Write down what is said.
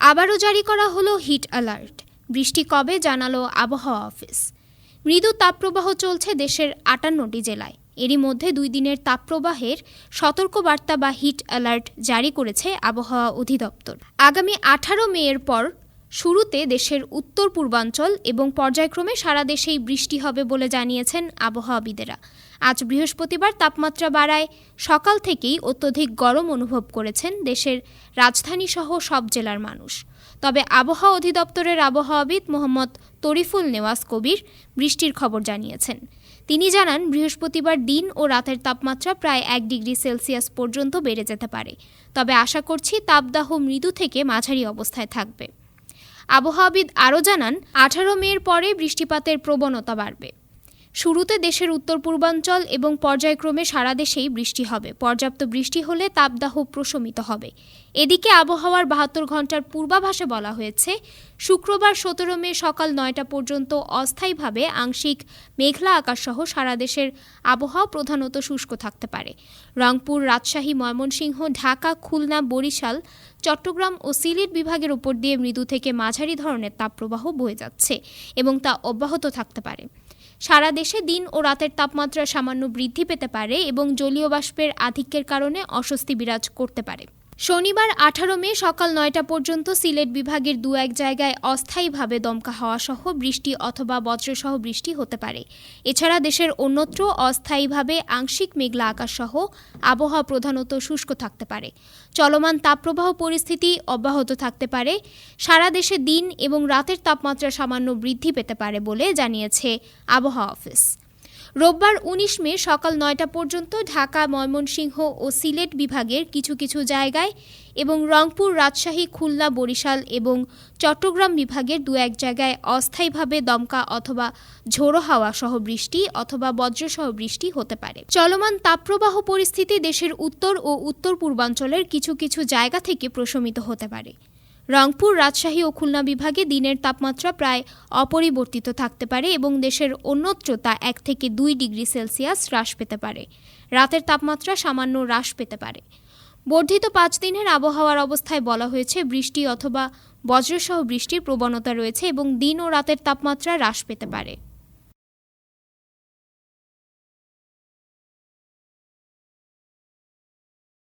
আবারও জারি করা হলো হিট অ্যালার্ট। বৃষ্টি কবে জানালো আবহাওয়া অফিস? মৃদু তাপপ্রবাহ চলছে দেশের আটান্নটি জেলায়। এরই মধ্যে দুই দিনের তাপপ্রবাহের সতর্কবার্তা বা হিট অ্যালার্ট জারি করেছে আবহাওয়া অধিদপ্তর। আগামী আঠারো মেয়ের পর শুরুতে দেশের উত্তর পূর্বাঞ্চল এবং পর্যায়ক্রমে সারা দেশেই বৃষ্টি হবে বলে জানিয়েছেন আবহাওয়াবিদেরা। আজ বৃহস্পতিবার তাপমাত্রা বাড়ায়, সকাল থেকেই অত্যধিক গরম অনুভব করেছেন দেশের রাজধানী সহ সব জেলার মানুষ। তবে আবহাওয়া অধিদপ্তরের আবহাওয়াবিদ মোহাম্মদ তরিফুল নেওয়াজ কবির বৃষ্টির খবর জানিয়েছেন। তিনি জানান, বৃহস্পতিবার দিন ও রাতের তাপমাত্রা প্রায় এক ডিগ্রি সেলসিয়াস পর্যন্ত বেড়ে যেতে পারে। তবে আশা করছি তাপদাহ মৃদু থেকে মাঝারি অবস্থায় থাকবে। আবহাওয়াবিদ আরও জানান আঠারো মের পরে বৃষ্টিপাতের প্রবণতা বাড়বে। শুরুতে দেশের উত্তর পূর্বাঞ্চল এবং পর্যায়ক্রমে সারা দেশেই বৃষ্টি হবে। পর্যাপ্ত বৃষ্টি হলে তাপদাহ প্রশমিত হবে। এদিকে আবহাওয়ার বাহাত্তর ঘণ্টার পূর্বাভাসে বলা হয়েছে, শুক্রবার সতেরো মে সকাল নয়টা পর্যন্ত অস্থায়ীভাবে আংশিক মেঘলা আকাশসহ সারা দেশের আবহাওয়া প্রধানত শুষ্ক থাকতে পারে। রংপুর, রাজশাহী, ময়মনসিংহ, ঢাকা, খুলনা, বরিশাল, চট্টগ্রাম ও সিলেট বিভাগের উপর দিয়ে মৃদু থেকে মাঝারি ধরনের তাপপ্রবাহ বয়ে যাচ্ছে এবং তা অব্যাহত থাকতে পারে। সারা দেশে দিন ও রাতের তাপমাত্রা সামান্য বৃদ্ধি পেতে পারে এবং জলীয় বাষ্পের আধিক্যের কারণে অস্বস্তি বিরাজ করতে পারে। শনিবার আঠারো মে সকাল নয়টা পর্যন্ত সিলেট বিভাগের দু এক জায়গায় অস্থায়ীভাবে দমকা হাওয়া সহ বৃষ্টি অথবা বজ্রসহ বৃষ্টি হতে পারে। এছাড়া দেশের অন্যত্র অস্থায়ীভাবে আংশিক মেঘলা আকাশ সহ আবহাওয়া প্রধানত শুষ্ক থাকতে পারে। চলমান তাপপ্রবাহ পরিস্থিতি অব্যাহত থাকতে পারে। সারা দেশে দিন এবং রাতের তাপমাত্রা সামান্য বৃদ্ধি পেতে পারে বলে জানিয়েছে আবহাওয়া অফিস। রোববার উনিশ মে সকাল নয়টা পর্যন্ত ঢাকা, ময়মনসিংহ ও সিলেট বিভাগের কিছু কিছু জায়গায় এবং রংপুর, রাজশাহী, খুলনা, বরিশাল এবং চট্টগ্রাম বিভাগের দু এক জায়গায় অস্থায়ীভাবে দমকা অথবা ঝোড়ো হাওয়া সহ বৃষ্টি অথবা বজ্রসহ বৃষ্টি হতে পারে। চলমান তাপপ্রবাহ পরিস্থিতি দেশের উত্তর ও উত্তর পূর্বাঞ্চলের কিছু কিছু জায়গা থেকে প্রশমিত হতে পারে। রংপুর রাজশাহী ও খুলনা বিভাগে দিনের তাপমাত্রা প্রায় অপরিবর্তিত থাকতে পারে এবং দেশের অন্যত্র তা এক থেকে দুই ডিগ্রি সেলসিয়াস হ্রাস পেতে পারে। রাতের তাপমাত্রা সামান্য হ্রাস পেতে পারে। বর্ধিত পাঁচ দিনের আবহাওয়ার অবস্থায় বলা হয়েছে, বৃষ্টি অথবা বজ্রসহ বৃষ্টির প্রবণতা রয়েছে এবং দিন ও রাতের তাপমাত্রা হ্রাস পেতে পারে।